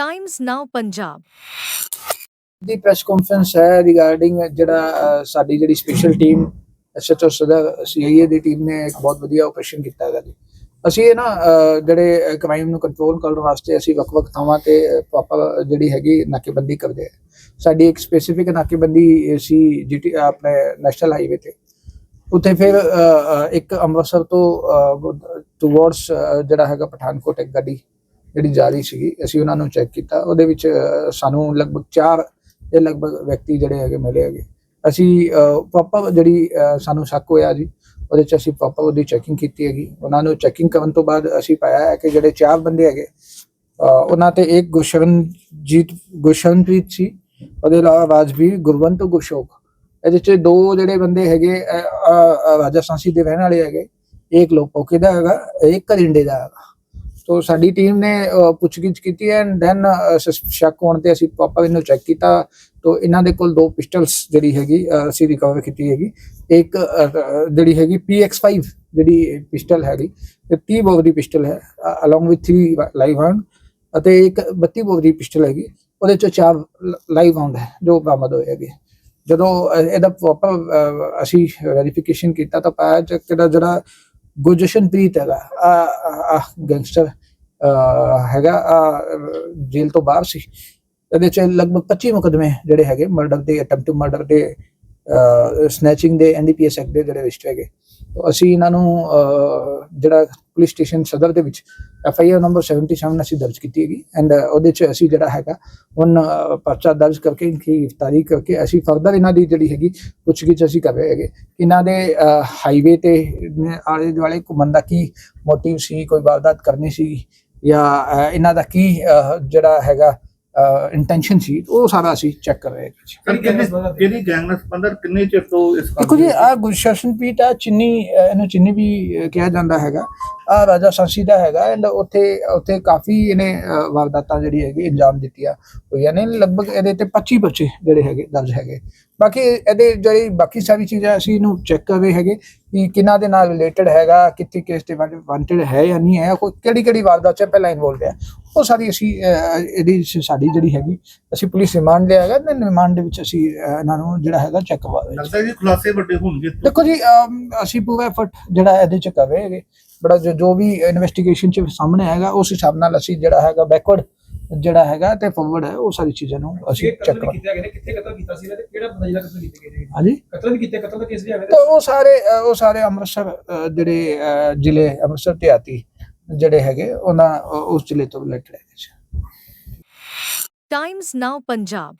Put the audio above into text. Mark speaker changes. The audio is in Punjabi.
Speaker 1: Times Now Punjab.
Speaker 2: ਦੀ ਪ੍ਰੈਸ ਕਾਨਫਰੰਸ ਹੈ ਰਿਗਾਰਡਿੰਗ ਜਿਹੜਾ ਸਾਡੀ ਜਿਹੜੀ ਸਪੈਸ਼ਲ ਟੀਮ ਐਸਐਚਓ ਸਦਾ ਸੀਆਈਏ ਦੀ ਟੀਮ ਨੇ ਇੱਕ ਬਹੁਤ ਵਧੀਆ ਆਪਰੇਸ਼ਨ ਕੀਤਾ ਹੈਗਾ ਜੀ। ਅਸੀਂ ਇਹ ਨਾ ਜਿਹੜੇ ਕ੍ਰਾਈਮ ਨੂੰ ਕੰਟਰੋਲ ਕਰਨ ਵਾਸਤੇ ਅਸੀਂ ਵੱਖ-ਵੱਖ ਥਾਵਾਂ ਤੇ ਪ੍ਰੋਪਰ ਜਿਹੜੀ ਹੈਗੀ ਨਾਕੇਬੰਦੀ ਕਰਦੇ ਆ ਸਾਡੀ ਇੱਕ ਸਪੈਸੀਫਿਕ ਨਾਕੇਬੰਦੀ ਸੀ ਜੀਟੀ ਆਪਣੇ ਨੈਸ਼ਨਲ ਹਾਈਵੇ ਤੇ। ਉੱਥੇ ਫਿਰ ਇੱਕ ਅੰਮ੍ਰਿਤਸਰ ਤੋਂ ਟੁਵਰਡਸ ਜਿਹੜਾ ਹੈਗਾ ਪਠਾਨਕੋਟ ਇੱਕ ਗੱਡੀ ਜਿਹੜੀ ਜਾ ਰਹੀ ਸੀਗੀ ਅਸੀਂ ਉਹਨਾਂ ਨੂੰ ਚੈੱਕ ਕੀਤਾ। ਉਹਦੇ ਵਿੱਚ ਸਾਨੂੰ ਲਗਭਗ 4 ਦੇ ਲਗਭਗ ਵਿਅਕਤੀ ਜਿਹੜੇ ਹੈਗੇ ਮਿਲੇ ਹੈਗੇ। ਅਸੀਂ ਪ੍ਰੋਪਰ ਜਿਹੜੀ ਸਾਨੂੰ ਸ਼ੱਕ ਹੋਇਆ ਜੀ ਉਹਦੇ ਚ ਅਸੀਂ ਪ੍ਰੋਪਰ ਉਹਦੀ ਚੈਕਿੰਗ ਕੀਤੀ ਹੈਗੀ। ਉਹਨਾਂ ਨੂੰ ਚੈਕਿੰਗ ਕਰਨ ਤੋਂ ਬਾਅਦ ਅਸੀਂ ਪਾਇਆ ਹੈ ਕਿ ਜਿਹੜੇ ਚਾਰ ਬੰਦੇ ਹੈਗੇ ਉਹਨਾਂ ਤੇ ਇੱਕ ਗੁਸ਼ਰਨਜੀਤ ਗੁਸ਼ਰਨਪ੍ਰੀਤ ਸੀ ਉਹਦੇ ਇਲਾਵਾ ਰਾਜਵੀਰ ਗੁਰਵੰਤ ਗੁਸ਼ੋਕ ਇਹਦੇ ਚ ਦੋ ਜਿਹੜੇ ਬੰਦੇ ਹੈਗੇ ਅਹ, ਅਹ, ਰਾਜਸਥਾਨੀ ਦੇ ਰਹਿਣ ਵਾਲੇ ਹੈਗੇ। ਇੱਕ ਲੋਪੋਕੇ ਦਾ ਹੈਗਾ ਇੱਕ ਕਰਿੰਡੇ ਦਾ ਹੈਗਾ। ਤੋ ਸਾਡੀ ਟੀਮ ਨੇ ਪੁੱਛਗਿੱਛ ਕੀਤੀ ਐਂਡ ਦੈਨ ਸ਼ੱਕ ਹੋਣ ਤੇ ਅਸੀਂ ਪ੍ਰੋਪਰ ਇਹਨੂੰ ਚੈੱਕ ਕੀਤਾ ਤੋ ਇਹਨਾਂ ਦੇ ਕੋਲ ਦੋ ਪਿਸਟਲਸ ਜਿਹੜੀ ਹੈਗੀ ਅਸੀਂ ਰਿਕਵਰ ਕੀਤੀ ਹੈਗੀ। ਇੱਕ ਜਿਹੜੀ ਹੈਗੀ PX5 ਜਿਹੜੀ ਪਿਸਟਲ ਹੈਗੀ, ਤੇ 30 ਬੋਰ ਦੀ ਪਿਸਟਲ ਹੈ ਅਲੋਂਗ ਵਿਦ 3 ਲਾਈਵ ਰਾਉਂਡ ਅਤੇ ਇੱਕ 32 ਬੋਰ ਦੀ ਪਿਸਟਲ ਹੈਗੀ, ਉਹਦੇ ਚ ਚਾਰ ਲਾਈਵ ਰਾਉਂਡ ਹੈ, ਜੋ ਬਰਾਮਦ ਹੋਏ ਹੈਗੇ। ਜਦੋਂ ਇਹਦਾ ਪ੍ਰੋਪਰ ਅਸੀਂ ਵੈਰੀਫਿਕੇਸ਼ਨ ਕੀਤਾ ਤਾਂ ਪਾਇਆ ਕਿ ਜਿਹੜਾ ਗੁਰਜਸ਼ਨਪ੍ਰੀਤ ਹੈਗਾ। ਆ ਗੈਂਗਸਟਰ ਹੈਗਾ ਆਹ, ਜੇਲ੍ਹ ਤੋਂ ਬਾਹਰ ਸੀ। ਇਹਦੇ ਚ ਲਗਭਗ 25 ਮੁਕਦਮੇ ਜਿਹੜੇ ਹੈਗੇ ਮਰਡਰ ਦੇ ਅਟੈਂਪਟ ਟੂ ਮਰਡਰ ਦੇ ਸਨੈਚਿੰਗ ਦੇ ਐਨਡੀਪੀਐਸ ਐਕਟ ਦੇ ਜਿਹੜੇ ਰਜਿਸਟਰ ਹੈਗੇ। ਤਾਂ ਅਸੀਂ ਇਹਨਾਂ ਨੂੰ ਜਿਹੜਾ ਪੁਲਿਸ ਸਟੇਸ਼ਨ ਸਦਰ ਦੇ ਵਿੱਚ ਐਫ ਆਈ ਆਰ ਨੰਬਰ 77 ਅਸੀਂ ਦਰਜ ਕੀਤੀ ਹੈਗੀ। ਐਂਡ ਉਹਦੇ ਚ ਅਸੀਂ ਜਿਹੜਾ ਹੈਗਾ, ਹੁਣ ਪਰਚਾ ਦਰਜ ਕਰਕੇ, ਇਨਕੀ ਗ੍ਰਿਫਤਾਰੀ ਕਰਕੇ ਅਸੀਂ ਫਰਦਰ ਇਹਨਾਂ ਦੀ ਜਿਹੜੀ ਹੈਗੀ, ਪੁੱਛਗਿੱਛ ਅਸੀਂ ਕਰ ਰਹੇ ਹੈਗੇ। ਇਹਨਾਂ ਦੇ ਹਾਈਵੇ ਤੇ ਆਲੇ ਦੁਆਲੇ ਘੁੰਮਣ ਦਾ ਕੀ ਮੋਟਿਵ ਸੀ, ਕੋਈ ਵਾਰਦਾਤ ਕਰਨੀ ਸੀ ਜਾਂ ਇਹਨਾਂ ਦਾ ਕੀ ਜਿਹੜਾ ਹੈਗਾ ਇੰਟੈਂਸ਼ਨ ਸੀ ਉਹ ਸਾਰਾ ਅਸੀਂ ਚੈੱਕ ਕਰ ਰਹੇ ਹਾਂ
Speaker 3: ਕਿੰਨੇ ਕਿਹੜੀ ਗੈਂਗ ਨਾਲ ਸੰਬੰਧਤ ਕਿੰਨੇ ਚਿਰ ਤੋਂ ਇਸ
Speaker 2: ਦੇਖੋ ਜੀ ਆ ਗੁਰਸ਼ਾਸਨਪ੍ਰੀਤ ਆ ਚਿੰਨੀ ਇਹਨੂੰ ਚਿੰਨੀ ਵੀ ਕਿਹਾ ਜਾਂਦਾ ਹੈਗਾ। ਆ ਰਾਜਾ ਸਾਂਸੀ ਦਾ ਹੈਗਾ ਐਂਡ ਉੱਥੇ ਉੱਥੇ ਕਾਫੀ ਇਹਨੇ ਵਾਰਦਾਤਾਂ ਜਿਹੜੀ ਹੈਗੀ ਅੰਜਾਮ ਦਿੱਤੀਆਂ ਹੋਈਆਂ ਨੇ। ਲਗਭਗ ਇਹਦੇ ਤੇ 25 ਬੱਚੇ ਜਿਹੜੇ ਹੈਗੇ ਦਰਜ ਹੈਗੇ। ਬਾਕੀ ਇਹਦੇ ਜਿਹੜੀ ਬਾਕੀ ਸਾਰੀ ਚੀਜ਼ਾਂ ਅਸੀਂ ਇਹਨੂੰ ਚੈੱਕ ਕਰ ਰਹੇ ਹੈਗੇ ਕਿ ਕਿਹਨਾਂ ਦੇ ਨਾਲ ਰਿਲੇਟਡ ਹੈਗਾ ਕਿੱਥੇ ਕੇਸ ਤੇ ਵਾਂਟਡ ਹੈ ਜਾਂ ਨਹੀਂ ਹੈ ਕੋਈ ਕਿਹੜੀ ਕਿਹੜੀ ਵਾਰਦਾਤ ਚ ਪਹਿਲਾਂ ਇਨਵੋਲਵ ਹੈ ਉਹ ਸਾਰੀ ਅਸੀਂ ਇਹਦੀ ਸਾਡੀ ਜਿਹੜੀ ਹੈਗੀ ਅਸੀਂ ਪੁਲਿਸ ਰਿਮਾਂਡ ਲਿਆ ਹੈਗਾ ਤੇ ਰਿਮਾਂਡ ਦੇ ਵਿੱਚ ਅਸੀਂ ਇਹਨਾਂ ਨੂੰ ਜਿਹੜਾ ਹੈਗਾ ਚੈੱਕ ਕਰਵਾ ਰਹੇ ਹਾਂ।
Speaker 3: ਲੱਗਦਾ ਜੀ ਖੁਲਾਸੇ ਵੱਡੇ ਹੋਣਗੇ
Speaker 2: ਦੇਖੋ ਜੀ ਅਸੀਂ ਪੂਰਾ ਐਫਰਟ ਜਿਹੜਾ ਇਹਦੇ ਚ ਕਰ ਰਹੇ ਹੈਗੇ। ਬੜਾ ਜੋ ਜੋ ਵੀ ਇਨਵੈਸਟੀਗੇਸ਼ਨ ਚ ਸਾਹਮਣੇ ਆਏਗਾ ਉਸ ਹਿਸਾਬ ਨਾਲ ਅਸੀਂ ਜਿਹੜਾ ਹੈਗਾ ਬੈਕਵਰਡ ਜਿਹੜਾ ਹੈਗਾ ਤੇ ਫਾਰਵਰਡ ਹੈ ਉਹ ਸਾਰੀ ਚੀਜ਼ਾਂ ਨੂੰ ਅਸੀਂ ਚੈੱਕ ਕਰ
Speaker 4: ਕੀਤਾ ਗਿਆ ਕਿੱਥੇ ਕਤਲ ਕੀਤਾ ਸੀ ਤੇ ਕਿਹੜਾ ਬੰਦਾ ਜਿਹੜਾ ਕਤਲ ਕੀਤਾ ਗਿਆ ਜੀ
Speaker 2: ਹਾਂਜੀ?
Speaker 4: ਕਤਲ ਵੀ ਕੀਤਾ ਕਤਲ ਦਾ ਕੇਸ ਵੀ ਆਵੇ
Speaker 2: ਤਾਂ ਉਹ ਸਾਰੇ ਉਹ ਸਾਰੇ ਅੰਮ੍ਰਿਤਸਰ ਜਿਹੜੇ ਜ਼ਿਲ੍ਹੇ ਅੰਮ੍ਰਿਤਸਰ ਤੇ ਆਤੀ। ਜਿਹੜੇ ਹੈਗੇ ਉਹਨਾਂ ਉਸ ਜ਼ਿਲ੍ਹੇ ਤੋਂ ਰਿਲੇਟਡ ਹੈਗੇ ਸੀ।
Speaker 1: Times Now Punjab